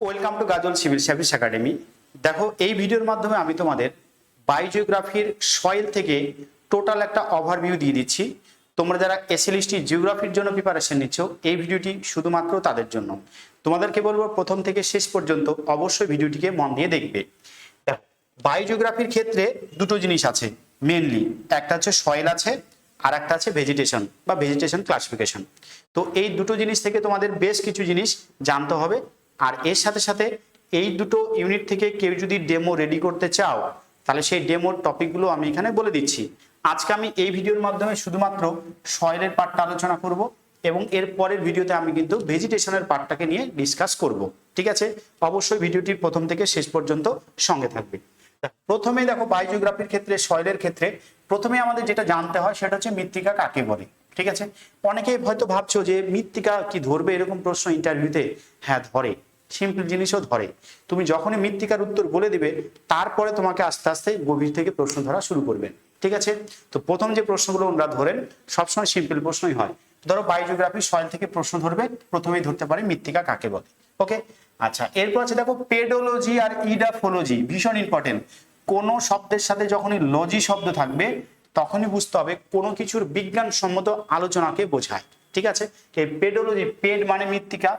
Welcome to Gajol civil service academy. দেখো, এই ভিডিওর মাধ্যমে আমি তোমাদের বায়োজিওগ্রাফির সয়েল থেকে টোটাল একটা ওভারভিউ দিয়ে দিচ্ছি। তোমরা যারা এসএলএসটি জিওগ্রাফির জন্য প্রিপারেশন নিচ্ছ, এই ভিডিওটি শুধুমাত্র তাদের জন্য। তোমাদেরকে বলব, প্রথম থেকে শেষ পর্যন্ত অবশ্যই ভিডিওটিকে মন দিয়ে দেখবে। দেখো, বায়োজিওগ্রাফির ক্ষেত্রে দুটো জিনিস আছে মেনলি একটা হচ্ছে সয়েল আছে, আর একটা আছে ভেজিটেশন বা ভেজিটেশন ক্লাসিফিকেশন তো এই দুটো জিনিস থেকে তোমাদের বেশ কিছু জিনিস জানতে হবে। আর এর সাথে সাথে এই দুটো ইউনিট থেকে কেউ যদি ডেমো রেডি করতে চাও, তাহলে সেই ডেমোর টপিকগুলো আমি এখানে বলে দিচ্ছি। আজকে আমি এই ভিডিওর মাধ্যমে শুধুমাত্র সয়েলের পার্টটা আলোচনা করব এবং এর পরের ভিডিওতে আমি কিন্তু ভেজিটেশনের পার্টটাকে নিয়ে ডিসকাস করব। ঠিক আছে? অবশ্যই ভিডিওটির প্রথম থেকে শেষ পর্যন্ত সঙ্গে থাকবে। প্রথমে দেখো বায়োজিওগ্রাফির ক্ষেত্রে সয়েলের ক্ষেত্রে প্রথমে আমাদের যেটা জানতে হয় সেটা হচ্ছে মৃত্তিকা কাকে বলে। ঠিক আছে? অনেকেই হয়তো ভাবছ যে মৃত্তিকা কি ধরবে এরকম প্রশ্ন ইন্টারভিউতে হ্যাঁ ধরে। সিম্পল জিনিসও ধরে। তুমি যখনই মৃত্তিকার উত্তর বলে দিবে, তারপরে তোমাকে আস্তে আস্তে গভীর থেকে প্রশ্ন ধরা শুরু করবেন ঠিক আছে? তো প্রথম যে প্রশ্নগুলো ওনারা ধরেন, সবসময় সিম্পল প্রশ্নই হয়। ধরো বায়োজিওগ্রাফি সয়েল থেকে প্রশ্ন ধরবে, প্রথমেই ধরতে পারে মৃত্তিকা কাকে বলে। ওকে? আচ্ছা এরপর আছে দেখো পেডোলজি আর ইডাফোলজি ভীষণ ইম্পর্টেন্ট কোনো শব্দের সাথে যখনই লজি শব্দ থাকবে, তখনই বুঝতে হবে কোনো কিছুর বিজ্ঞানসম্মত আলোচনাকে বোঝায়। ঠিক আছে? পেডোলজি পেড মানে মৃত্তিকা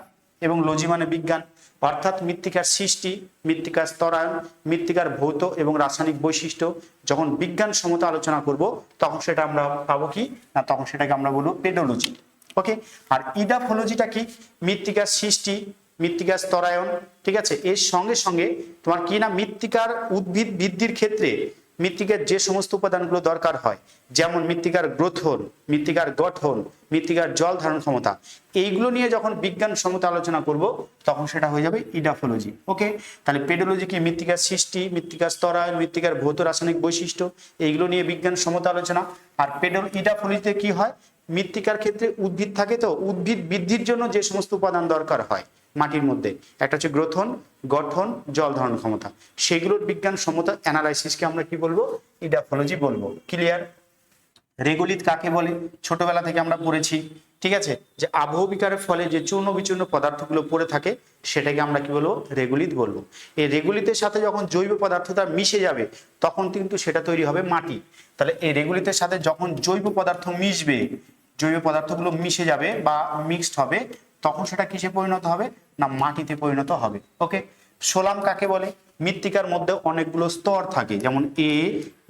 এবং লজি মানে বিজ্ঞান। অর্থাৎ মৃত্তিকার সৃষ্টি, মৃত্তিকার স্তরায়ন মৃত্তিকার ভৌত এবং রাসায়নিক বৈশিষ্ট্য যখন বিজ্ঞান সমতা আলোচনা করব, তখন সেটা আমরা পাবো কি? না, তখন সেটাকে আমরা বলব পেডোলজি। ওকে আর ইডাফোলজিটা কি? মৃত্তিকার সৃষ্টি, মৃত্তিকার স্তরায়ন ঠিক আছে? এর সঙ্গে সঙ্গে তোমার কি না? মৃত্তিকার উদ্ভিদ বৃদ্ধির ক্ষেত্রে মৃত্তিকার যে সমস্ত উপাদানগুলো দরকার হয়, যেমন মৃত্তিকার গ্রথন মৃত্তিকার গঠন মৃত্তিকার জল ধারণ ক্ষমতা, এইগুলো নিয়ে যখন বিজ্ঞান সম্মত আলোচনা করব, তখন সেটা হয়ে যাবে ইডাফোলজি, ওকে? তাহলে পেডোলজি কি মৃত্তিকার সৃষ্টি, মৃত্তিকার স্তরায়ন মৃত্তিকার ভৌত রাসায়নিক বৈশিষ্ট্য, এইগুলো নিয়ে বিজ্ঞান সম্মত আলোচনা। আর পেডোল, ইডাফোলজিতে কি হয়? মৃত্তিকার ক্ষেত্রে উদ্ভিদ থাকে তো, উদ্ভিদ বৃদ্ধির জন্য যে সমস্ত উপাদান দরকার হয় মাটির মধ্যে। একটা হচ্ছে গ্রথন, গঠন, জল ধারণ ক্ষমতা। সেগুলোর বিজ্ঞান সম্মত অ্যানালাইসিসকে আমরা কি বলব? ইডাফোলজি বলব। ক্লিয়ার রেগুলিত কাকে বলে? ছোটবেলা থেকে আমরা পড়েছি, ঠিক আছে? যে আবহ বিকারের ফলে যে চূর্ণ বিচূর্ণ পদার্থগুলো পড়ে থাকে, সেটাকে আমরা কি বলব? রেগুলিত বলব। এই রেগুলিতের সাথে যখন জৈব পদার্থটা মিশে যাবে, তখন কিন্তু সেটা তৈরি হবে মাটি। তাহলে এই রেগুলিতের সাথে যখন জৈব পদার্থ মিশবে, জৈব পদার্থগুলো মিশে যাবে বা মিক্সড হবে, তখন সেটা কিসে পরিণত হবে? না মাটিতে পরিণত হবে। ওকে সোলাম কাকে বলে? মৃত্তিকার মধ্যে অনেকগুলো স্তর থাকে, যেমন এ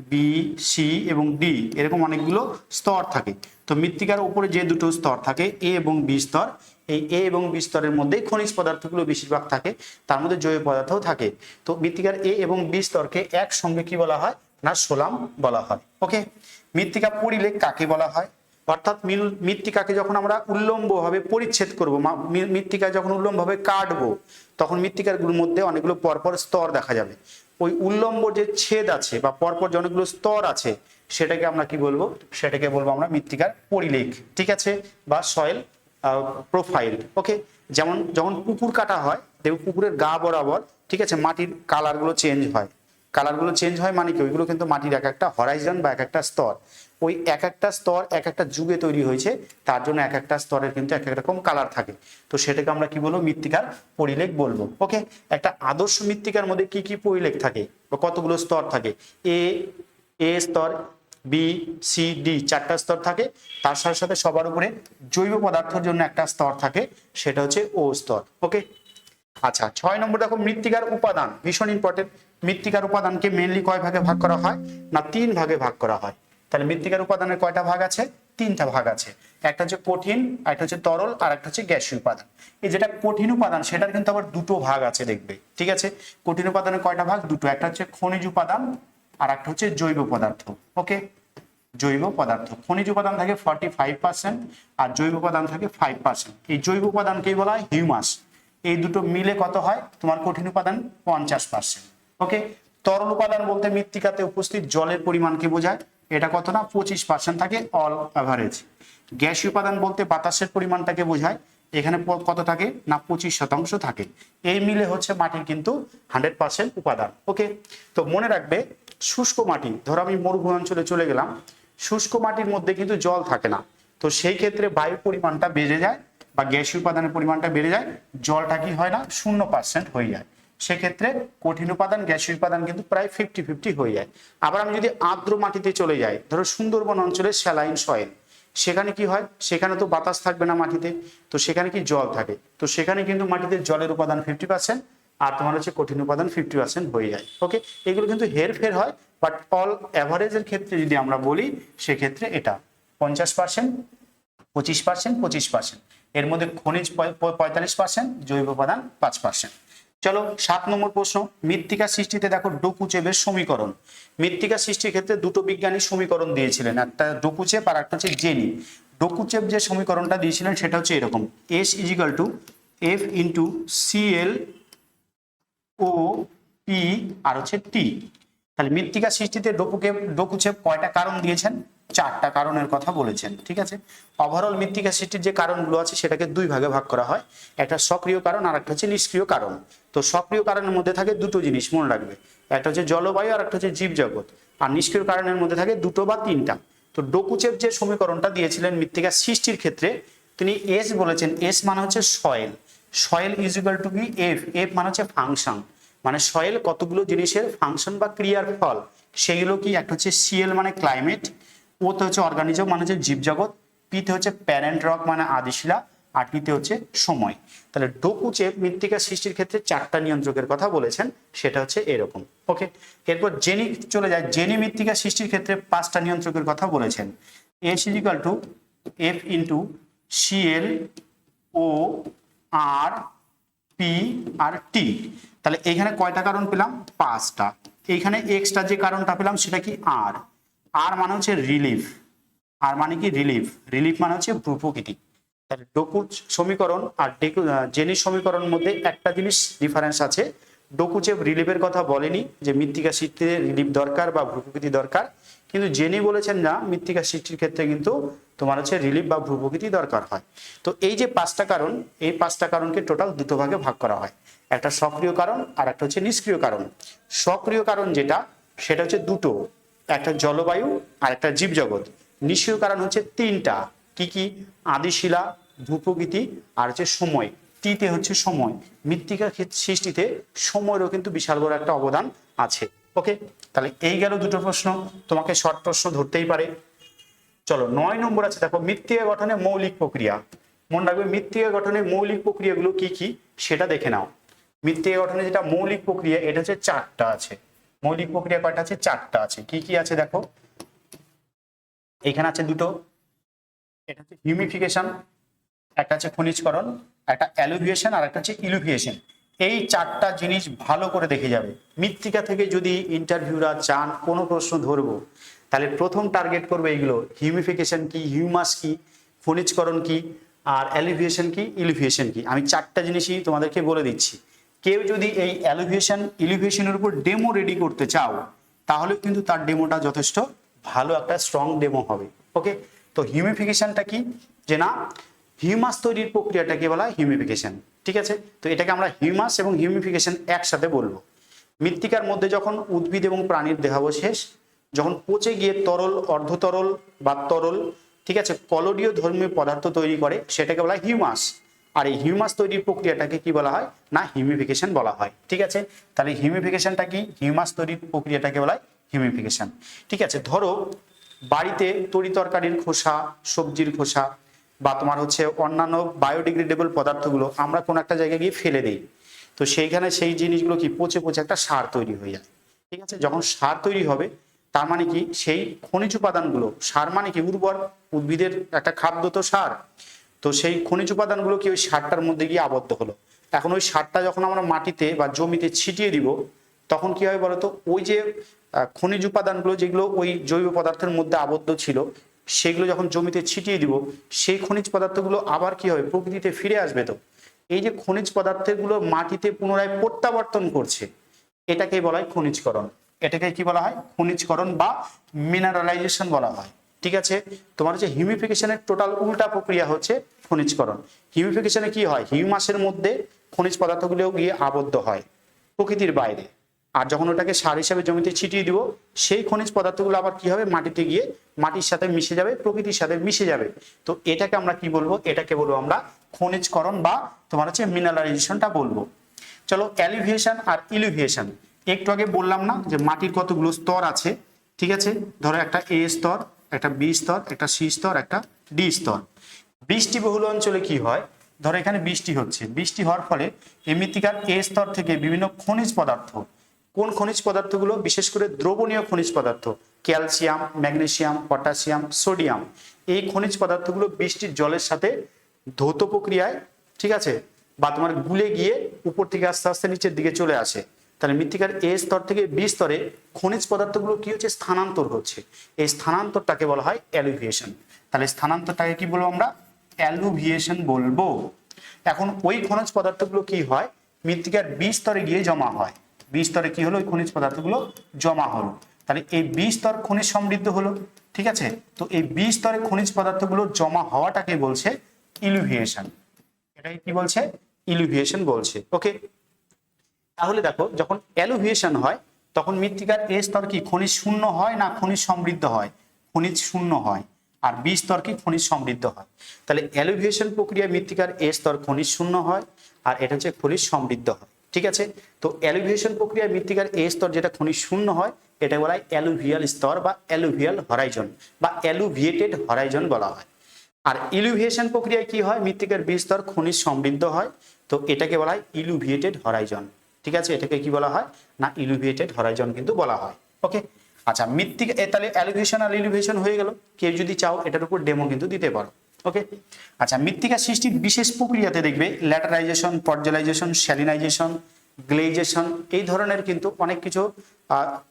বি সি এবং ডি এরকম অনেকগুলো স্তর থাকে। তো মৃত্তিকার উপরে যে দুটো স্তর থাকে এ এবং বি স্তর, এই এ এবং বি স্তরের মধ্যে খনিজ পদার্থগুলো বেশিরভাগ থাকে, তার মধ্যে জৈব পদার্থও থাকে। তো মৃত্তিকার এ এবং বি স্তরকে একসঙ্গে কি বলা হয়? না, সোলাম বলা হয়। ওকে মৃত্তিকা পরিলেখ কাকে বলা হয়? অর্থাৎ মৃত্তিকাকে যখন আমরা উল্লম্বভাবে পরিচ্ছেদ করব মৃত্তিকা যখন উল্লম্বভাবে কাটবো, তখন মৃত্তিকারগুলোর মধ্যে অনেকগুলো পরপর স্তর দেখা যাবে। ওই উল্লম্ব যে ছেদ আছে বা পরপর যে অনেকগুলো স্তর আছে, সেটাকে আমরা কি বলব? সেটাকে বলব আমরা মৃত্তিকার পরিলেখ। ঠিক আছে? বা সয়েল প্রোফাইল ওকে যেমন, যখন পুকুর কাটা হয় দেখো পুকুরের গা বরাবর, ঠিক আছে? মাটির কালারগুলো চেঞ্জ হয়। কালারগুলো চেঞ্জ হয় মানে কি? ওইগুলো কিন্তু মাটির এক একটা হরাইজন বা এক একটা স্তর। ওই এক একটা স্তর এক একটা যুগে তৈরি হয়েছে, তার জন্য এক একটা স্তরের কিন্তু এক এক রকম কালার থাকে। তো সেটাকে আমরা কি বলব? মৃত্তিকার পরিলেখ বলব। ওকে একটা আদর্শ মৃত্তিকার মধ্যে কি কি পরিলেখ থাকে? বা কতগুলো স্তর থাকে? এ এ স্তর বি সি ডি চারটা স্তর থাকে। তার সাথে সাথে সবার উপরে জৈব পদার্থের জন্য একটা স্তর থাকে, সেটা হচ্ছে ও স্তর। ওকে আচ্ছা ছয় নম্বর দেখো, মৃত্তিকার উপাদান। ভীষণ ইম্পর্টেন্ট মৃত্তিকার উপাদানকে মেনলি কয় ভাগে ভাগ করা হয়? না, তিন ভাগে ভাগ করা হয়। তাহলে মৃত্তিকার উপাদানের কয়টা ভাগ আছে? তিনটা ভাগ আছে। একটা হচ্ছে কঠিন, একটা হচ্ছে তরল, আর একটা হচ্ছে গ্যাসীয় উপাদান। এই যেটা কঠিন উপাদান, সেটার কিন্তু আবার দুটো ভাগ আছে, দেখবে। ঠিক আছে? কঠিন উপাদানের কয়টা ভাগ? দুটো। একটা হচ্ছে খনিজ উপাদান, আর একটা হচ্ছে জৈব পদার্থ। ওকে জৈব পদার্থ। খনিজ উপাদান থাকে ফর্টি ফাইভ পার্সেন্ট আর জৈব উপাদান থাকে ফাইভ পার্সেন্ট এই জৈব উপাদানকেই বলা হয় হিউমাস এই দুটো মিলে কত হয়? তোমার কঠিন উপাদান পঞ্চাশ পার্সেন্ট ওকে তরল উপাদান বলতে মৃত্তিকাতে উপস্থিত জলের পরিমাণকে বোঝায়? এটা কত না? পঁচিশ পার্সেন্ট থাকে অল অ্যাভারেজ গ্যাস উপাদান বলতে বাতাসের পরিমাণটাকে বোঝায়? এখানে কত থাকে? না, পঁচিশ শতাংশ থাকে। এই মিলে হচ্ছে মাটির কিন্তু হান্ড্রেড পার্সেন্ট উপাদান। ওকে তো মনে রাখবে, শুষ্ক মাটি, ধরো আমি মরুভূমি অঞ্চলে চলে গেলাম, শুষ্ক মাটির মধ্যে কিন্তু জল থাকে না। তো সেই ক্ষেত্রে বায়ুর পরিমাণটা বেড়ে যায় বা গ্যাসীয় উপাদানের পরিমাণটা বেড়ে যায়, জলটা কি হয় না? শূন্য পার্সেন্ট হয়ে যায়। সেক্ষেত্রে কঠিন উপাদান, গ্যাসীয় উপাদান কিন্তু প্রায় ফিফটি ফিফটি হয়ে যায়। আবার আমি যদি আর্দ্র মাটিতে চলে যাই, ধরো সুন্দরবন অঞ্চলের স্যালাইন সয়েল, সেখানে কি হয়? সেখানে তো বাতাস থাকবে না মাটিতে, তো সেখানে কি জল থাকে? তো সেখানে কিন্তু মাটিতে জলের উপাদান ফিফটি পার্সেন্ট আর তোমার হচ্ছে কঠিন উপাদান ফিফটি পার্সেন্ট হয়ে যায়। ওকে এগুলো কিন্তু হেরফের হয় বাট অল অ্যাভারেজের ক্ষেত্রে যদি আমরা বলি, সেক্ষেত্রে এটা পঞ্চাশ পার্সেন্ট, পঁচিশ পার্সেন্ট পঁচিশ পার্সেন্ট। এর মধ্যে খনিজ পঁয়- পঁয়- পঁয়তাল্লিশ পার্সেন্ট জৈব উপাদান পাঁচ পার্সেন্ট চলো সাত নম্বর প্রশ্ন, মৃত্তিকা সৃষ্টিতে দেখো ডোকুচেবের সমীকরণ। মৃত্তিকা সৃষ্টির ক্ষেত্রে দুটো বিজ্ঞানী সমীকরণ দিয়েছিলেন একটা ডোকুচেপ আর একটা হচ্ছে জেনি। ডোকুচেপ যে সমীকরণটা দিয়েছিলেন সেটা হচ্ছে এরকম S is equal to F into CL O P R হচ্ছে টি তাহলে মৃত্তিকা সৃষ্টিতে ডোকুকে ডোকুচেপ কয়টা কারণ দিয়েছেন? চারটা কারণের কথা বলেছেন, ঠিক আছে? ওভারঅল মৃত্তিকা সৃষ্টির যে কারণগুলো আছে সেটাকে দুই ভাগে ভাগ করা হয়। একটা সক্রিয় কারণ আর একটা হচ্ছে নিষ্ক্রিয় কারণ। তো সক্রিয় কারণের মধ্যে থাকে দুটো জিনিস মনে রাখবে। একটা হচ্ছে জলবায়ু আর একটা হচ্ছে জীবজগৎ। আর নিষ্ক্রিয় কারণের মধ্যে থাকে দুটো বা তিনটা। তো ডোকুচেপ যে সমীকরণটা দিয়েছিলেন মৃত্তিকা সৃষ্টির ক্ষেত্রে, তিনি এস বলেছেন এস মানে হচ্ছে soil soil is equal to B F F মানে হচ্ছে ফাংশন মানে সয়েল কতগুলো জিনিসের ফাংশন বা ক্রিয়ার ফল, সেগুলো কি? একটা হচ্ছে সিএল মানে ক্লাইমেট ওতে হচ্ছে অর্গানিজম মানে হচ্ছে জীবজগৎ পিতে হচ্ছে প্যারেন্ট রক মানে আদিশিলা, আর টিতে হচ্ছে সময়। তাহলে ডোকুচে মৃত্তিকা সৃষ্টির ক্ষেত্রে চারটা নিয়ন্ত্রকের কথা বলেছেন, সেটা হচ্ছে এরকম। ওকে এরপর জেনি, চলে যায়, জেনি মৃত্তিকা সৃষ্টির ক্ষেত্রে পাঁচটা নিয়ন্ত্রকের কথা বলেছেন। S is equal to F into CL O R P R T তাহলে এইখানে কয়টা কারণ পেলাম? পাঁচটা। এইখানে এক্সট্রা যে কারণটা পেলাম, সেটা কি? আর আর মানে হচ্ছে রিলিফ আর মানে কি? রিলিফ রিলিফ মানে হচ্ছে ভূপ্রকৃতি তাহলে ডোকু সমীকরণ আর ডেকু জেনির সমীকরণের মধ্যে একটা জিনিস ডিফারেন্স আছে। ডোকুচেপ রিলিফের কথা বলেনি যে মৃত্তিকা সৃষ্টিতে রিলিফ দরকার বা ভূপ্রকৃতি দরকার, কিন্তু জেনি বলেছেন না মৃত্তিকা সৃষ্টির ক্ষেত্রে কিন্তু তোমার হচ্ছে রিলিফ বা ভূপ্রকৃতি দরকার হয়। তো এই যে পাঁচটা কারণ, এই পাঁচটা কারণকে টোটাল দুটো ভাগে ভাগ করা হয়। একটা সক্রিয় কারণ আর একটা হচ্ছে নিষ্ক্রিয় কারণ। সক্রিয় কারণ যেটা, সেটা হচ্ছে দুটো। একটা জলবায়ু আর একটা জীবজগৎ। নিষ্ক্রিয় কারণ হচ্ছে তিনটা। কি কি? আদিশিলা, ভূপ্রকৃতি আর হচ্ছে সময়। টিতে হচ্ছে সময়। মৃত্তিকা সৃষ্টিতে সময়েরও কিন্তু বিশাল বড় একটা অবদান আছে। ওকে? তাহলে এই গেল দুটো প্রশ্ন। তোমাকে শর্ট প্রশ্ন ধরতেই পারে। চলো, নয় নম্বর আছে, দেখো, মৃত্তিকা গঠনে মৌলিক প্রক্রিয়া। মনে রাখবে, মৃত্তিকা গঠনে মৌলিক প্রক্রিয়াগুলো কি কি? সেটা দেখে নাও। মৃত্তিকা গঠনে যেটা মৌলিক প্রক্রিয়া, এটা হচ্ছে চারটা আছে। মৌলিক প্রক্রিয়া কয়টা আছে? চারটা আছে। কি কি আছে দেখো? এখানে আছে দুটো। এটা হচ্ছে হিউমিফিকেশন একটা হচ্ছে খনিজকরণ, একটা অ্যালুভিয়েশন আর একটা হচ্ছে ইলুভিয়েশন এই চারটা জিনিস ভালো করে দেখে যাবে। মৃত্তিকা থেকে যদি ইন্টারভিউরা চান কোনো প্রশ্ন ধরবো, তাহলে প্রথম টার্গেট করবে এইগুলো। হিউমিফিকেশন কি হিউমাস কি, খনিজকরণ কি, আর অ্যালিভিয়েশন কি ইলিভিয়েশন কি। আমি চারটা জিনিসই তোমাদেরকে বলে দিচ্ছি। কেউ যদি এই অ্যালিভিয়েশন ইলিভিয়েশনের উপর ডেমো রেডি করতে চাও, তাহলে কিন্তু তার ডেমোটা যথেষ্ট ভালো একটা স্ট্রং ডেমো হবে ওকে তো হিউমিফিকেশনটা কি? যে না হিউমাস তৈরির প্রক্রিয়াটাকে বলা হয় হিউমিফিকেশন ঠিক আছে? তো এটাকে আমরা হিউমাস এবং হিউমিফিকেশন একসাথে বলব। মৃত্তিকার মধ্যে যখন উদ্ভিদ এবং প্রাণীর দেহাবশেষ যখন পচে গিয়ে তরল, অর্ধতরল বা তরল, ঠিক আছে কলোডীয় ধর্মীয় পদার্থ তৈরি করে, সেটাকে বলা হিউমাস আর এই হিউমাস তৈরির প্রক্রিয়াটাকে কি বলা হয়? না, হিউমিফিকেশন বলা হয়। ঠিক আছে? তাহলে হিউমিফিকেশনটা কি? হিউমাস তৈরির প্রক্রিয়াটাকে বলা হয় হিউমিফিকেশন। ঠিক আছে? ধরো, বাড়িতে তরি তরকারির খোসা, সবজির খোসা বা তোমার হচ্ছে অন্যান্য বায়োডিগ্রেডেবল পদার্থগুলো আমরা কোনো একটা জায়গায় গিয়ে ফেলে দিই। তো সেইখানে সেই জিনিসগুলো কি? পচে পচে একটা সার তৈরি হয়ে যায়। ঠিক আছে? যখন সার তৈরি হবে, তার মানে কি? সেই খনিজ উপাদানগুলো, সার মানে কি? উর্বর উদ্ভিদের একটা খাদ্য তো সার। তো সেই খনিজ উপাদানগুলো কি ওই সারটার মধ্যে গিয়ে আবদ্ধ হলো? এখন ওই সারটা যখন আমরা মাটিতে বা জমিতে ছিটিয়ে দিব, তখন কি হয় বলতো? ওই যে খনিজ উপাদানগুলো যেগুলো ওই জৈব পদার্থের মধ্যে আবদ্ধ ছিল, সেগুলো যখন জমিতে ছিটিয়ে দিব, সেই খনিজ পদার্থগুলো আবার কি হবে প্রকৃতিতে ফিরে আসবে তো। এই যে খনিজ পদার্থগুলো মাটিতে পুনরায় প্রত্যাবর্তন করছে এটাকে বলা হয় খনিজকরণ। এটাকে কি বলা হয়? খনিজকরণ বা মিনারেলাইজেশন বলা হয়। ঠিক আছে? তোমার হচ্ছে হিউমিফিকেশনের টোটাল উল্টা প্রক্রিয়া হচ্ছে খনিজকরণ। হিউমিফিকেশনে কি হয়? হিউমাসের মধ্যে খনিজ পদার্থগুলো গিয়ে আবদ্ধ হয় প্রকৃতির বাইরে। আর যখন ওটাকে সার হিসাবে জমিতে ছিটিয়ে দিব, সেই খনিজ পদার্থগুলো আবার কি হবে? মাটিতে গিয়ে মাটির সাথে মিশে যাবে, প্রকৃতির সাথে মিশে যাবে। তো এটাকে আমরা কি বলব? এটাকে বলব আমরা খনিজকরণ বা তোমার হচ্ছে মিনারালাইজেশনটা বলব। চলো অ্যালিভিয়েশন আর ইলিভিয়েশন একটু আগে বললাম না যে মাটির কতগুলো স্তর আছে? ঠিক আছে? ধরো একটা এ স্তর একটা বি স্তর, একটা সি স্তর, একটা ডি স্তর। বৃষ্টি বহুল অঞ্চলে কি হয়? ধরো এখানে বৃষ্টি হচ্ছে। বৃষ্টি হওয়ার ফলে এই মৃত্তিকার এ স্তর থেকে বিভিন্ন খনিজ পদার্থ, কোন খনিজ পদার্থগুলো? বিশেষ করে দ্রবণীয় খনিজ পদার্থ, ক্যালসিয়াম, ম্যাগনেসিয়াম পটাশিয়াম সোডিয়াম, এই খনিজ পদার্থগুলো বৃষ্টির জলের সাথে ধৌত প্রক্রিয়ায়, ঠিক আছে, বা তোমার গুলে গিয়ে উপর থেকে আস্তে আস্তে নিচের দিকে চলে আসে। তাহলে মৃত্তিকার এ স্তর থেকে বি স্তরে খনিজ পদার্থগুলো কি হচ্ছে? স্থানান্তর হচ্ছে। এই স্থানান্তরটাকে বলা হয় অ্যালুভিয়েশন তাহলে স্থানান্তরটাকে কি বলব আমরা? অ্যালুভিয়েশন বলব। এখন ওই খনিজ পদার্থগুলো কি হয়? মৃত্তিকার বি স্তরে গিয়ে জমা হয়। বি স্তরে কি হলো? ওই খনিজ পদার্থগুলো জমা হলো। তাহলে এই বি স্তর খনিজ সমৃদ্ধ হলো, ঠিক আছে? তো এই বি স্তরে খনিজ পদার্থগুলো জমা হওয়াটাকে বলছে ইলুভিয়েশন এটাকে কি বলছে? ইলুভিয়েশন বলছে। ওকে তাহলে দেখো, যখন অ্যালুভিয়েশন হয়, তখন মৃত্তিকার এ স্তর কি, খনিজ শূন্য হয় না খনিজ সমৃদ্ধ হয়? খনিজ শূন্য হয়। আর বি স্তর কি, খনিজ সমৃদ্ধ হয়। তাহলে অ্যালুভিয়েশন প্রক্রিয়ায় মৃত্তিকার এ স্তর খনিজ শূন্য হয়, আর এটা হচ্ছে খনিজ সমৃদ্ধ হয়। ঠিক আছে? তো অ্যালুভিয়েশন প্রক্রিয়ায় মৃত্তিকার এ স্তর যেটা খনিজ শূন্য হয় এটা বলা হয় অ্যালুভিয়াল স্তর বা অ্যালুভিয়াল হরাইজন বা অ্যালুভিয়েটেড হরাইজন বলা হয়। আর ইলুভিয়েশন প্রক্রিয়ায় কি হয়? মৃত্তিকার বিস্তর খনিজ সমৃদ্ধ হয়। তো এটাকে বলা হয় ইলুভিয়েটেড হরাইজন। ঠিক আছে? এটাকে কি বলা হয়? না ইলুভিয়েটেড হরাইজন কিন্তু বলা হয়। ওকে আচ্ছা মৃত্তিকা তাহলে অ্যালুভিয়েশন আর ইলুভিয়েশন হয়ে গেল। কেউ যদি চাও, এটার উপর ডেমো কিন্তু দিতে পারো। ওকে আচ্ছা মৃত্তিকা সৃষ্টির বিশেষ প্রক্রিয়াতে দেখবে ল্যাটারাইজেশন পর্জলাইজেশন স্যালিনাইজেশন গ্লেজেশন এই ধরনের কিন্তু অনেক কিছু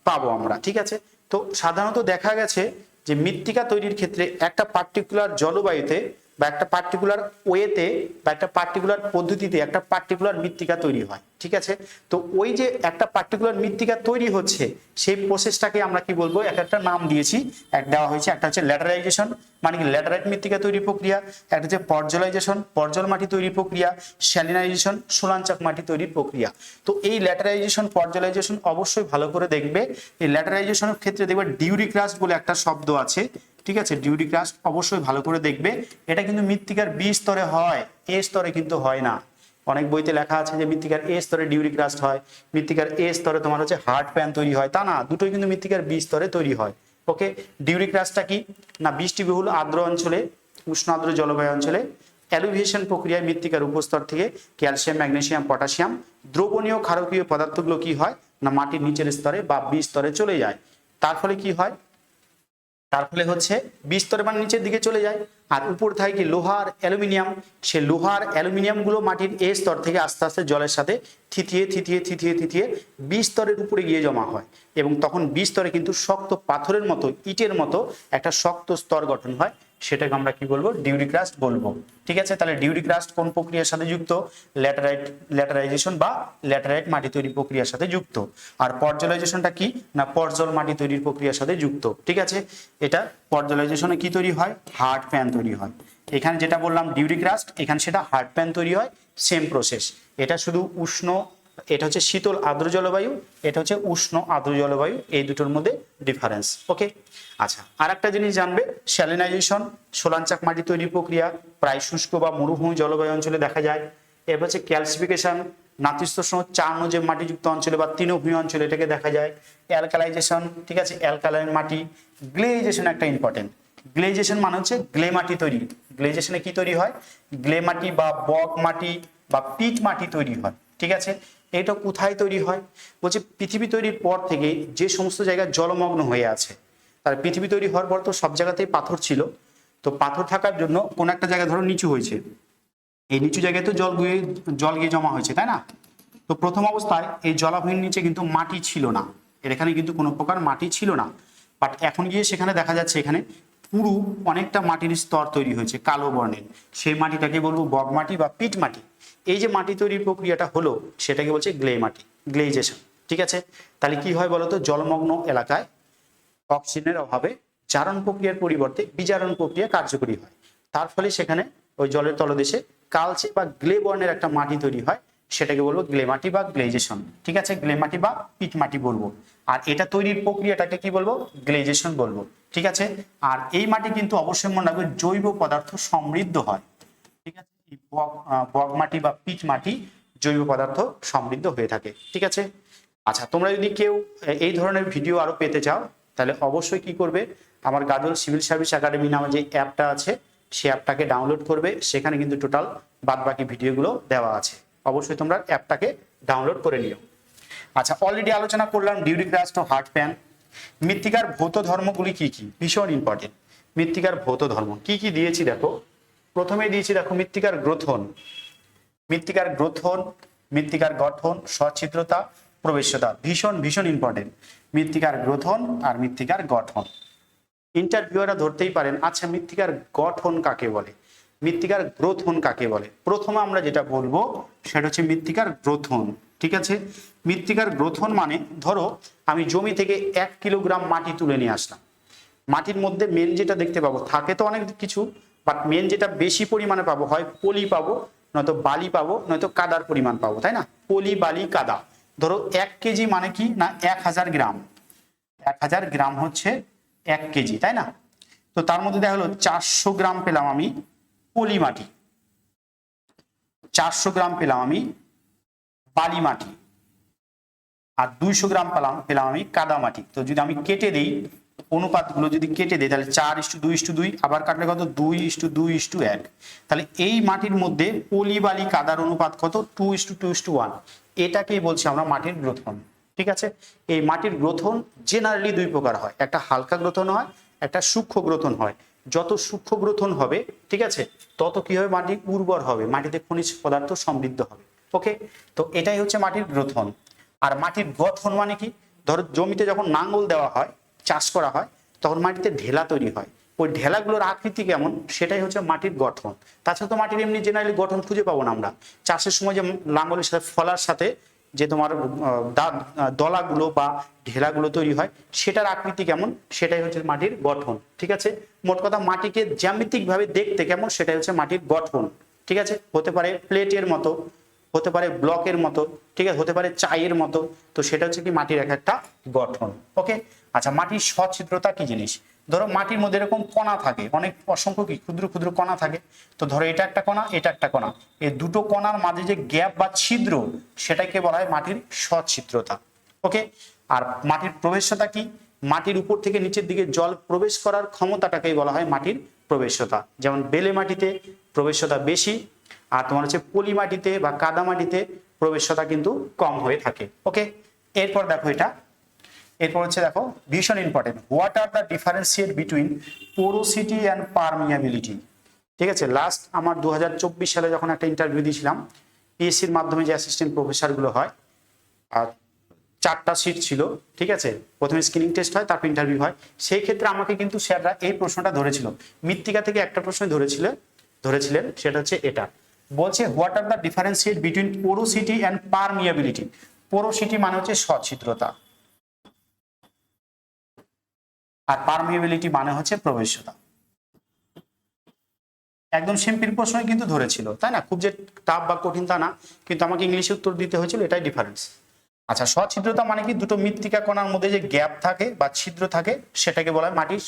পাবো আমরা, ঠিক আছে? তো সাধারণত দেখা গেছে যে মৃত্তিকা তৈরির ক্ষেত্রে একটা পার্টিকুলার জলবায়ুতে বা একটা পার্টিকুলার ওয়েতে বা একটা পার্টিকুলার পদ্ধতিতে একটা পার্টিকুলার মৃত্তিকা তৈরি হয়, ঠিক আছে? তো ওই যে একটা পার্টিকুলার মৃত্তিকা তৈরি হচ্ছে, সেই প্রসেসটাকে আমরা কি বলব? এক একটা নাম দিয়েছি, এক দেওয়া হয়েছে, একটা হচ্ছে ল্যাটারাইজেশন মানে কি ল্যাটারাইট মৃত্তিকা তৈরি প্রক্রিয়া, একটা হচ্ছে পর্জলাইজেশন পর্জল মাটি তৈরি প্রক্রিয়া স্যালিনাইজেশন সোলাঞ্চক মাটি তৈরির প্রক্রিয়া। তো এই ল্যাটারাইজেশন পর্জলাইজেশন অবশ্যই ভালো করে দেখবে। এই ল্যাটারাইজেশনের ক্ষেত্রে দেখবে ডিউরিক্রাস্ট বলে একটা শব্দ আছে ঠিক আছে ডিউটি ডিউরিক্রাস্ট অবশ্যই ভালো করে দেখবে। এটা কিন্তু মৃত্তিকার বি স্তরে হয় এ স্তরে কিন্তু হয় না। অনেক বইতে লেখা আছে যে মৃত্তিকার এ স্তরে ডিউরিক্রাস্ট হয়, মৃত্তিকার এ স্তরে তোমার হচ্ছে হার্ড প্যান তৈরি হয়, তা না, দুটোই কিন্তু মৃত্তিকার বি স্তরে তৈরি হয়। ওকে ডিউরিক্রাস্টটা কি? না, বৃষ্টিবহুল আর্দ্র অঞ্চলে, উষ্ণ আর্দ্র জলবায়ু অঞ্চলে অ্যালুভিয়েশন প্রক্রিয়ায় মৃত্তিকার উপস্তর থেকে ক্যালসিয়াম ম্যাগনেসিয়াম পটাশিয়াম দ্রবণীয় ক্ষারকীয় পদার্থগুলো কি হয়? না, মাটির নিচের স্তরে বা বি স্তরে চলে যায়। তার ফলে কি হয়? তার ফলে হচ্ছে বিস্তরে মানে নিচের দিকে চলে যায়। আর উপর থাকে লোহার অ্যালুমিনিয়াম। সে লোহার অ্যালুমিনিয়ামগুলো মাটির এ স্তর থেকে আস্তে আস্তে জলের সাথে থিতিয়ে থিতিয়ে থিতিয়ে থিতিয়ে বিস্তরের উপরে গিয়ে জমা হয়। এবং তখন বিস্তরে কিন্তু শক্ত পাথরের মতো, ইটের মতো একটা শক্ত স্তর গঠন হয়। সেটাকে আমরা কি বলব? ডিউরিক্রাস্ট বলব। ঠিক আছে? তাহলে ডিউরিক্রাস্ট কোন প্রক্রিয়ার সাথে যুক্ত? ল্যাটারাইট, ল্যাটারাইজেশন বা ল্যাটারাইট মাটি তৈরি প্রক্রিয়ার সাথে যুক্ত। আর পর্জলাইজেশনটা কি? না, পর্জল মাটি তৈরির প্রক্রিয়ার সাথে যুক্ত। ঠিক আছে? এটা পর্জলাইজেশনে কি তৈরি হয়? হার্ড প্যান তৈরি হয়। এখানে যেটা বললাম, ডিউরিক্রাস্ট, এখানে সেটা হার্ড প্যান তৈরি হয়, সেম প্রসেস। এটা শুধু উষ্ণ, এটা হচ্ছে শীতল আর্দ্র জলবায়ু, এটা হচ্ছে উষ্ণ আর্দ্র জলবায়ু, এই দুটোর মধ্যে ডিফারেন্স। ওকে? আচ্ছা আর একটা জিনিস জানবে স্যালিনাইজেশন সোলাঞ্চাক মাটি তৈরি প্রক্রিয়া, প্রায় শুষ্ক বা মরুভূমি জলবায়ু অঞ্চলে দেখা যায়। এরপর হচ্ছে ক্যালসিফিকেশন নাতিস্তোষ্ণ চার্ন যে মাটিযুক্ত অঞ্চলে বা তৃণভূমি অঞ্চলে এটাকে দেখা যায়। অ্যালকালাইজেশন ঠিক আছে অ্যালকালাইন মাটি। গ্লেজেশন একটা ইম্পর্টেন্ট গ্লেজেশন মানে হচ্ছে গ্লে মাটি তৈরি। গ্লেজেশনে কি তৈরি হয়? গ্লে মাটি বা বক মাটি বা পিট মাটি তৈরি হয়, ঠিক আছে? এটা কোথায় তৈরি হয়? বলছে পৃথিবী তৈরির পর থেকে যে সমস্ত জায়গায় জলমগ্ন হয়ে আছে তার পৃথিবী তৈরি হওয়ার পর তো সব জায়গাতেই পাথর ছিল। তো পাথর থাকার জন্য কোন একটা জায়গায় ধরো নিচু হয়েছে। এই নিচু জায়গায় তো জল গিয়ে জল গিয়ে জমা হয়েছে, তাই না? তো প্রথম অবস্থায় এই জলাভূমির নিচে কিন্তু মাটি ছিল না। এর এখানে কিন্তু কোনো প্রকার মাটি ছিল না। বাট এখন গিয়ে সেখানে দেখা যাচ্ছে এখানে পুরু অনেকটা মাটির স্তর তৈরি হয়েছে, কালো বর্ণের। সেই মাটিটাকে বলব বগ মাটি বা পিট মাটি। এই যে মাটি তৈরির প্রক্রিয়াটা হলো, সেটাকে বলছে গ্লে মাটি গ্লেজেশন ঠিক আছে? তাহলে কি হয় বলতো? জলমগ্ন এলাকায় অক্সিজেনের অভাবে জারণ প্রক্রিয়ার পরিবর্তে বিজারণ প্রক্রিয়া কার্যকরী হয়। তার ফলে সেখানে ওই জলের তলদেশে কালচে বা গ্লে বর্ণের একটা মাটি তৈরি হয়। সেটাকে বলব গ্লেমাটি বা গ্লেজেশন। ঠিক আছে? গ্লেমাটি বা পিট মাটি বলব। আর এটা তৈরির প্রক্রিয়াটাকে কি বলব? গ্লেজেশন বলব। ঠিক আছে? আর এই মাটি কিন্তু অবশ্যই মনে রাখবে জৈব পদার্থ সমৃদ্ধ হয়। ঠিক আছে? বগ মাটি বা পিট মাটি জৈব পদার্থ সমৃদ্ধ হয়ে থাকে। ঠিক আছে? আচ্ছা তোমরা যদি কেউ এই ধরনের ভিডিও আরও পেতে চাও তাহলে অবশ্যই কি করবে? আমার গাজল সিভিল সার্ভিস একাডেমি নামে যে অ্যাপটা আছে, সেই অ্যাপটাকে ডাউনলোড করবে। সেখানে কিন্তু টোটাল বাদ বাকি ভিডিওগুলো দেওয়া আছে। অবশ্যই তোমরা অ্যাপটাকে ডাউনলোড করে নিও। আচ্ছা অলরেডি আলোচনা করলাম ডিউরি ক্রাস্ট হার্ট প্যান। মৃত্তিকার ভৌত ধর্মগুলি কি কি? ভীষণ ইম্পর্টেন্ট মৃত্তিকার ভৌত ধর্ম। কি কি দিয়েছি দেখো? প্রথমে দিয়েছি দেখো মৃত্তিকার গ্রথন। মৃত্তিকার গ্রথন, মৃত্তিকার গঠন, সচ্ছিদ্রতা, প্রবেশ্যতা। ভীষণ ভীষণ ইম্পর্টেন্ট মৃত্তিকার গ্রথন আর মৃত্তিকার গঠন। ইন্টারভিউরা ধরতেই পারেন আচ্ছা মৃত্তিকার গঠন কাকে বলে? মৃত্তিকার গ্রথন কাকে বলে? প্রথমে আমরা যেটা বলব, সেটা হচ্ছে মৃত্তিকার গ্রথন, ঠিক আছে? মৃত্তিকার গ্রথন মানে ধরো, আমি জমি থেকে এক কিলোগ্রাম মাটি তুলে নিয়ে আসলাম। মাটির মধ্যে মেন যেটা দেখতে পাবো, থাকে তো অনেক কিছু বাট মেন যেটা বেশি পরিমাণে পাবো হয় পলি পাবো, নয়তো বালি পাবো, নয়তো কাদার পরিমাণ পাবো, তাই না? পলি, বালি, কাদা। ধরো এক কেজি মানে কি? না, এক হাজার গ্রাম। এক হাজার গ্রাম হচ্ছে এক কেজি, তাই না? তো তার মধ্যে দেখা হলো চারশো গ্রাম পেলাম আমি পলি মাটি। চারশো গ্রাম পেলাম আমি বালি মাটি। আর দুইশো গ্রাম পেলাম পেলাম আমি কাদা মাটি। তো যদি আমি কেটে দিই, অনুপাতগুলো যদি কেটে দিই, তাহলে চার ইস্টু দুই ইস্টু দুই, আবার কাটলে কত? দুই ইস্টু দুই ইস্টু এক। তাহলে এই মাটির মধ্যে পলি বালি কাদার অনুপাত কত? Two is to two is to one. এটাকেই বলছি আমরা মাটির গ্রথন, ঠিক আছে? এই মাটির গ্রথন জেনারেলি দুই প্রকার হয়, একটা হালকা গ্রথন হয়, একটা সূক্ষ্ম গ্রথন হয়। যত সূক্ষ্ম গ্রথন হবে, ঠিক আছে, তত কি হবে? মাটি উর্বর হবে, মাটিতে খনিজ পদার্থ সমৃদ্ধ হবে ওকে তো এটাই হচ্ছে মাটির গ্রথন। আর মাটির গঠন মানে কি? ধরো জমিতে যখন নাঙ্গল দেওয়া হয়, চাষ করা হয়, তখন মাটিতে ঢেলা তৈরি হয়। ওই ঢেলাগুলোর আকৃতি কেমন? সেটাই হচ্ছে মাটির গঠন। তাছাড়া তো মাটির এমনি জেনারেলি গঠন খুঁজে পাবো না আমরা। চাষের সময় যে লাঙ্গলের সাথে ফলার সাথে যে তোমার আহ, দা- দলাগুলো বা ঢেলাগুলো তৈরি হয় সেটার আকৃতি কেমন? সেটাই হচ্ছে মাটির গঠন ঠিক আছে? মোট কথা মাটিকে জ্যামিতিক ভাবে দেখতে কেমন? সেটাই হচ্ছে মাটির গঠন ঠিক আছে? হতে পারে প্লেটের মতো হতে পারে ব্লকের মতো ঠিক আছে? হতে পারে চায়ের মতো তো সেটা হচ্ছে কি মাটির এক একটা গঠন ওকে আচ্ছা মাটির সচ্ছিদ্রতা কি জিনিস? ধরো মাটির মধ্যে এরকম কণা থাকে, অনেক অসংখ্য কি, ক্ষুদ্র ক্ষুদ্র কণা থাকে। তো ধরো এটা একটা কণা, এটা একটা কণা। এই দুটো কণার মাঝে যে গ্যাপ বা ছিদ্র, সেটাকে বলা হয় মাটির সচ্ছিদ্রতা। ওকে আর মাটির প্রবেশ্যতা কি? মাটির উপর থেকে নিচের দিকে জল প্রবেশ করার ক্ষমতাটাকেই বলা হয় মাটির প্রবেশ্যতা যেমন বেলে মাটিতে প্রবেশ্যতা বেশি, আর তোমার হচ্ছে পলি মাটিতে বা কাদা মাটিতে প্রবেশ্যতা কিন্তু কম হয়ে থাকে। ওকে এরপর দেখো এটা এরপর হচ্ছে দেখো, ভীষণ important what are the differentiate between porosity and permeability ঠিক আছে লাস্ট আমার দু হাজার চব্বিশ সালে যখন একটা ইন্টারভিউ দিয়েছিলাম পিএসসির মাধ্যমে যে অ্যাসিস্ট্যান্ট প্রফেসরগুলো হয়, আর চারটা সিট ছিল, ঠিক আছে, প্রথমে স্ক্রিনিং টেস্ট হয়, তারপর ইন্টারভিউ হয়, সেই ক্ষেত্রে আমাকে কিন্তু স্যাররা এই প্রশ্নটা ধরেছিল। মৃত্তিকা থেকে একটা প্রশ্ন ধরেছিল, ধরেছিলেন, সেটা হচ্ছে এটা। বলছে what are the differentiate between porosity and permeability porosity মানে হচ্ছে সচ্ছিদ্রতা। আর পারমিয়াবিলিটি মানে হচ্ছে প্রবেশ্যতা। একদম সিম্পল প্রশ্নই কিন্তু ধরেছিল, তাই না? খুব যে টাফ বা কঠিন তা না, কিন্তু আমাকে ইংলিশে উত্তর দিতে হয়েছিল, এটাই ডিফারেন্স আচ্ছা সচ্ছিদ্রতা মানে কি? দুটো মৃত্তিকা কণার মধ্যে যে গ্যাপ থাকে বা ছিদ্র থাকে, সেটাকে বলা হয় মাটির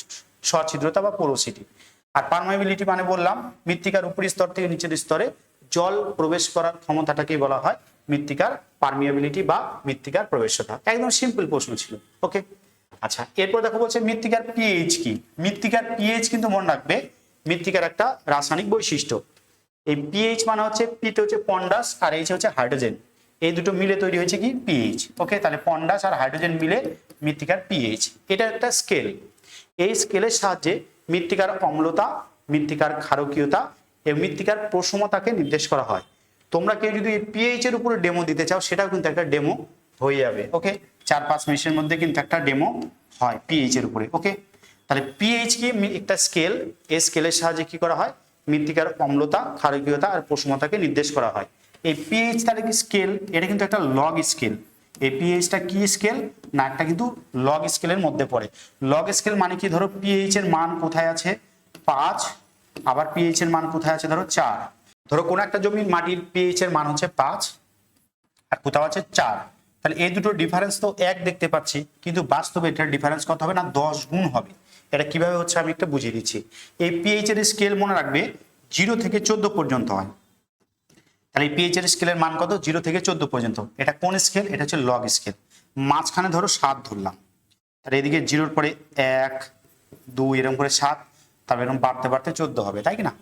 সচ্ছিদ্রতা বা পোরোসিটি আর পারমাবিলিটি মানে বললাম, মৃত্তিকার উপরি স্তর থেকে নিচের স্তরে জল প্রবেশ করার ক্ষমতাটাকেই বলা হয় মৃত্তিকার পারমিয়াবিলিটি বা মৃত্তিকার প্রবেশতা একদম সিম্পল প্রশ্ন ছিল ওকে আচ্ছা এরপর দেখো বলছে মৃত্তিকার পিএইচ কি? মৃত্তিকার পিএইচ কিন্তু মনে রাখবে, মৃত্তিকার একটা রাসায়নিক বৈশিষ্ট্য। এই পিএইচ মানে হচ্ছে পিতে হচ্ছে পন্ডাস আর এইচ হচ্ছে হাইড্রোজেন। এই দুটো মিলে তৈরি হয়েছে কি? পিএইচ ওকে তাহলে পন্ডাস আর হাইড্রোজেন মিলে মৃত্তিকার পিএইচ এটা একটা স্কেল এই স্কেলের সাহায্যে মৃত্তিকার অম্লতা, মৃত্তিকার ক্ষারকীয়তা এবং মৃত্তিকার প্রসমতাকে নির্দেশ করা হয়। তোমরা কেউ যদি পিএইচ এর উপরে ডেমো দিতে চাও, সেটাও কিন্তু একটা ডেমো হয়ে যাবে। ওকে চার পাঁচ মিনিটের মধ্যে কিন্তু একটা ডেমো হয় পিএইচ এর উপরে ওকে তাহলে পিএইচ কি? একটা স্কেল এই স্কেলের সাহায্যে কি করা হয়? মৃত্তিকার অম্লতা, ক্ষারকীয়তা আর প্রসমতাকে নির্দেশ করা হয়। এই পিএইচ তাহলে কি স্কেল এটা কিন্তু একটা লগ স্কেল এই পিএইচটা কি স্কেল না, একটা কিন্তু লগ স্কেলের মধ্যে পড়ে। লগ স্কেল মানে কি? ধরো পিএইচ এর মান কোথায় আছে? পাঁচ, আবার পিএইচ এর মান কোথায় আছে? ধরো চার। ধরো কোনো একটা জমির মাটির পিএইচ এর মান হচ্ছে পাঁচ, আর কোথাও আছে চার। তাহলে এই দুটো ডিফারেন্স তো এক দেখতে পাচ্ছি, কিন্তু বাস্তবে এটার ডিফারেন্স কত হবে না? দশ গুণ হবে। এটা কীভাবে হচ্ছে আমি একটা বুঝিয়ে দিচ্ছি। এই পিএইচ এর স্কেল মনে রাখবে জিরো থেকে চোদ্দ পর্যন্ত হয়। তাহলে এই পিএইচ এর স্কেলের মান কত? জিরো থেকে চোদ্দ পর্যন্ত। এটা কোন স্কেল এটা হচ্ছে লগ স্কেল মাঝখানে ধরো সাত ধরলাম। তাহলে এদিকে জিরোর পরে এক, দুই, এরকম করে সাত, তারপর এরকম বাড়তে বাড়তে চোদ্দ হবে, তাই কি না?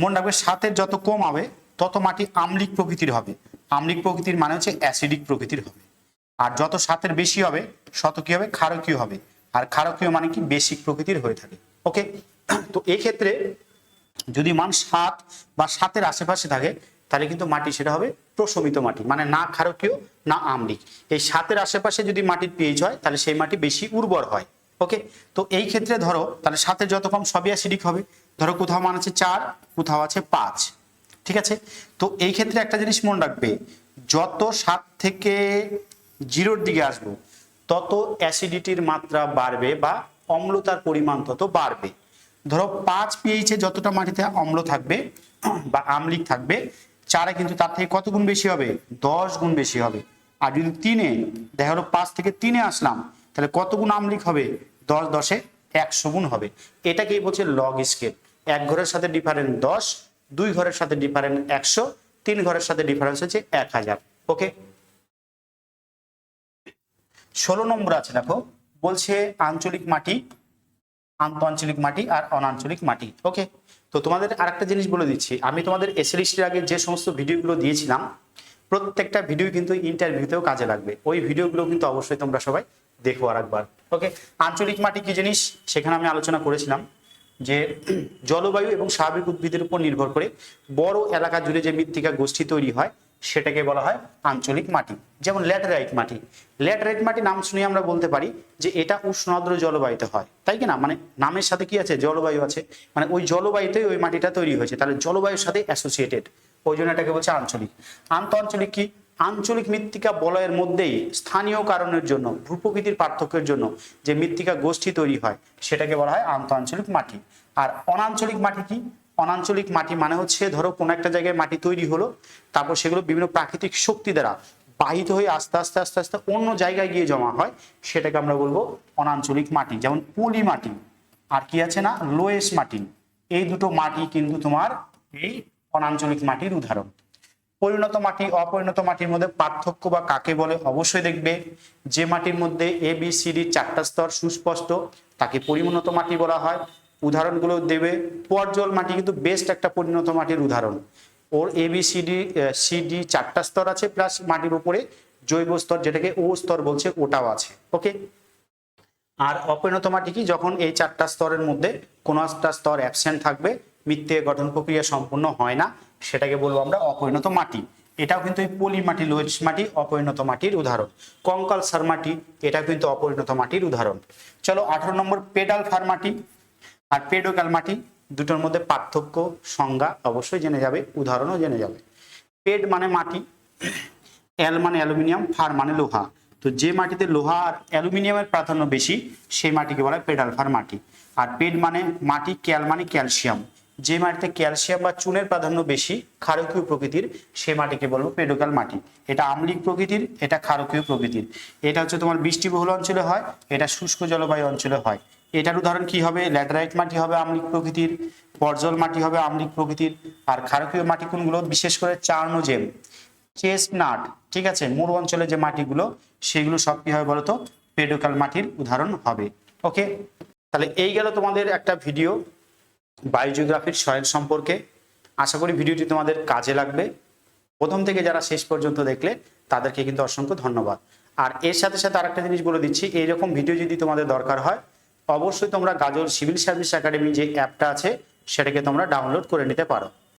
মনে রাখবে সাতের যত কম হবে, তত মাটি আমলিক প্রকৃতির হবে। আমলিক প্রকৃতির মানে হচ্ছে অ্যাসিডিক প্রকৃতির হবে। আর যত সাতের বেশি হবে, শত কি হবে? ক্ষারকীয় হবে। আর ক্ষারকীয় মানে কি? বেসিক প্রকৃতির হয়ে থাকে। ওকে? তো এই ক্ষেত্রে যদি মান সাত বা সাতের আশেপাশে থাকে, তাহলে কিন্তু মাটি সেটা হবে প্রশমিত মাটি মানে না ক্ষারকীয়, না আমলিক এই সাতের আশেপাশে যদি মাটির পিএইচ হয়, তাহলে সেই মাটি বেশি উর্বর হয়। ওকে? তো এই ক্ষেত্রে ধরো, তাহলে সাতের যত কম সবই অ্যাসিডিক হবে। ধরো কোথাও মান আছে চার, কোথাও আছে পাঁচ। ঠিক আছে? তো এই ক্ষেত্রে একটা জিনিস মনে রাখবে, যত সাত থেকে জিরোর দিকে আসব, তত অ্যাসিডিটির মাত্রা বাড়বে বা অম্লতার পরিমাণ তত বাড়বে। ধরো পাঁচ পিএইচে যতটা মাটিতে অম্ল থাকবে বা আমলিক থাকবে, চারে কিন্তু তার থেকে কত গুণ বেশি হবে? দশ গুণ বেশি হবে। আর যদি তিনে, দেখা গেলো পাঁচ থেকে তিনে আসলাম, তাহলে কত গুণ আমলিক হবে? দশ, দশে একশো গুণ হবে। এটাকেই বলছে লগ স্কেল এক ঘরের সাথে ডিফারেন্ট দশ, দুই ঘরের সাথে ডিফারেন্ট একশো, তিন ঘরের সাথে ডিফারেন্স হচ্ছে এক হাজার। ওকে ষোলো নম্বর আছে, দেখো। বলছে আঞ্চলিক মাটি আন্ত আঞ্চলিক মাটি আর অনাঞ্চলিক মাটি। ওকে, তো তোমাদের আরেকটা জিনিস বলে দিচ্ছি। আমি তোমাদের এসএলএসটির আগে যে সমস্ত ভিডিওগুলো দিয়েছিলাম, প্রত্যেকটা ভিডিও কিন্তু ইন্টারভিউতেও কাজে লাগবে। ওই ভিডিওগুলো কিন্তু অবশ্যই তোমরা সবাই দেখো আর একবার। ওকে, আঞ্চলিক মাটি কি জিনিস? সেখানে আমি আলোচনা করেছিলাম যে জলবায়ু এবং স্বাভাবিক উদ্ভিদের উপর নির্ভর করে বড় এলাকা জুড়ে যে মৃত্তিকা গোষ্ঠী তৈরি হয় সেটাকে বলা হয় আঞ্চলিক মাটি, যেমন ল্যাটেরাইট মাটি। ল্যাটেরাইট মাটি নাম শুনে আমরা বলতে পারি যে এটা উষ্ণাদ্র জলবায়ুতে হয়। তাই কি না? মানে নামের সাথে কি আছে? জলবায়ু আছে। মানে ওই জলবায়ুতেই ওই মাটিটা তৈরি হয়েছে। তাহলে জলবায়ুর সাথে অ্যাসোসিয়েটেড ওই জন্য এটাকে বলছে আঞ্চলিক। আন্ত আঞ্চলিক কি? আঞ্চলিক মৃত্তিকা বলয়ের মধ্যেই স্থানীয় কারণের জন্য, ভূপ্রকৃতির পার্থক্যের জন্য যে মৃত্তিকা গোষ্ঠী তৈরি হয়, সেটাকে বলা হয় আন্ত আঞ্চলিক মাটি। আর অনাঞ্চলিক মাটি কি? অনাঞ্চলিক মাটি মানে হচ্ছে, ধরো কোনো একটা জায়গায় মাটি তৈরি হলো, তারপর সেগুলো বিভিন্ন প্রাকৃতিক শক্তি দ্বারা বাহিত হয়ে আস্তে আস্তে আস্তে আস্তে অন্য জায়গায় গিয়ে জমা হয়, সেটাকে আমরা বলব অনাঞ্চলিক মাটি, যেমন পলি মাটি। আর কি আছে না? লোয়েস মাটি। এই দুটো মাটি কিন্তু তোমার এই অনাঞ্চলিক মাটির উদাহরণ। পরিণত মাটি, অপরিণত মাটির মধ্যে পার্থক্য বা কাকে বলে অবশ্যই দেখবে। যে মাটির মধ্যে এ বি সি ডি চারটা স্তর সুস্পষ্ট, তাকে পরিণত মাটি বলা হয়। উদাহরণগুলো দেবে। পর্জল মাটি কিন্তু বেস্ট একটা পরিণত মাটির উদাহরণ। ওর A B C D C D চারটা স্তর আছে প্লাস মাটির উপরে জৈব স্তর, যেটাকে ও স্তর বলছে, ওটাও আছে। ওকে আর অপরিণত মাটি কি? যখন এই চারটা স্তরের মধ্যে কোনো একটা স্তর অ্যাবসেন্ট থাকবে মৃত্তিকা গঠন প্রক্রিয়া সম্পূর্ণ হয় না, সেটাকে বলব আমরা অপরিণত মাটি। এটাও কিন্তু এই পলি মাটি লোয়েস মাটি, অপরিণত মাটির উদাহরণ। কঙ্কাল সার মাটি এটা কিন্তু অপরিণত মাটির উদাহরণ। চলো আঠারো নম্বর, পেডাল ফার মাটি। আর পেডোকাল মাটি দুটোর মধ্যে পার্থক্য সংজ্ঞা অবশ্যই জেনে যাবে, উদাহরণও জেনে যাবে। পেড মানে মাটি অ্যাল মানে অ্যালুমিনিয়াম, ফার মানে লোহা। তো যে মাটিতে লোহা আর অ্যালুমিনিয়ামের প্রাধান্য বেশি, সেই মাটিকে বলা হয় পেডালফার মাটি। আর পেড মানে মাটি, ক্যাল মানে ক্যালসিয়াম। যে মাটিতে ক্যালসিয়াম বা চুনের প্রাধান্য বেশি, ক্ষারকীয় প্রকৃতির, সে মাটিকে বলব পেডোকাল মাটি। এটা আম্লিক প্রকৃতির, এটা ক্ষারকীয় প্রকৃতির। এটা হচ্ছে তোমার বৃষ্টিবহুল অঞ্চলে হয়, এটা শুষ্ক জলবায়ু অঞ্চলে হয়। এটার উদাহরণ কি হবে? ল্যাটেরাইট মাটি হবে আম্লিক প্রকৃতির পর্জল মাটি হবে আম্লিক প্রকৃতির, আর ক্ষারকীয় মাটি কোনগুলো? বিশেষ করে চার্নোজেম চেস্টনাট, ঠিক আছে? মরু অঞ্চলে যে মাটিগুলো, সেগুলো সব কি হবে বলতো? পেডোকাল মাটির উদাহরণ হবে। ওকে? তাহলে এই গেল তোমাদের একটা ভিডিও বায়োজিওগ্রাফির সয়েল সম্পর্কে। আশা করি ভিডিওটি তোমাদের কাজে লাগবে। প্রথম থেকে যারা শেষ পর্যন্ত দেখলে, তাদেরকে কিন্তু অসংখ্য ধন্যবাদ। আর এর সাথে সাথে আরেকটা জিনিস বলে দিচ্ছি, এইরকম ভিডিও যদি তোমাদের দরকার হয় অবশ্যই তোমরা গাজল সিভিল সার্ভিস একাডেমি যে অ্যাপটা আছে, সেটাকে তোমরা ডাউনলোড করে নিতে পারো।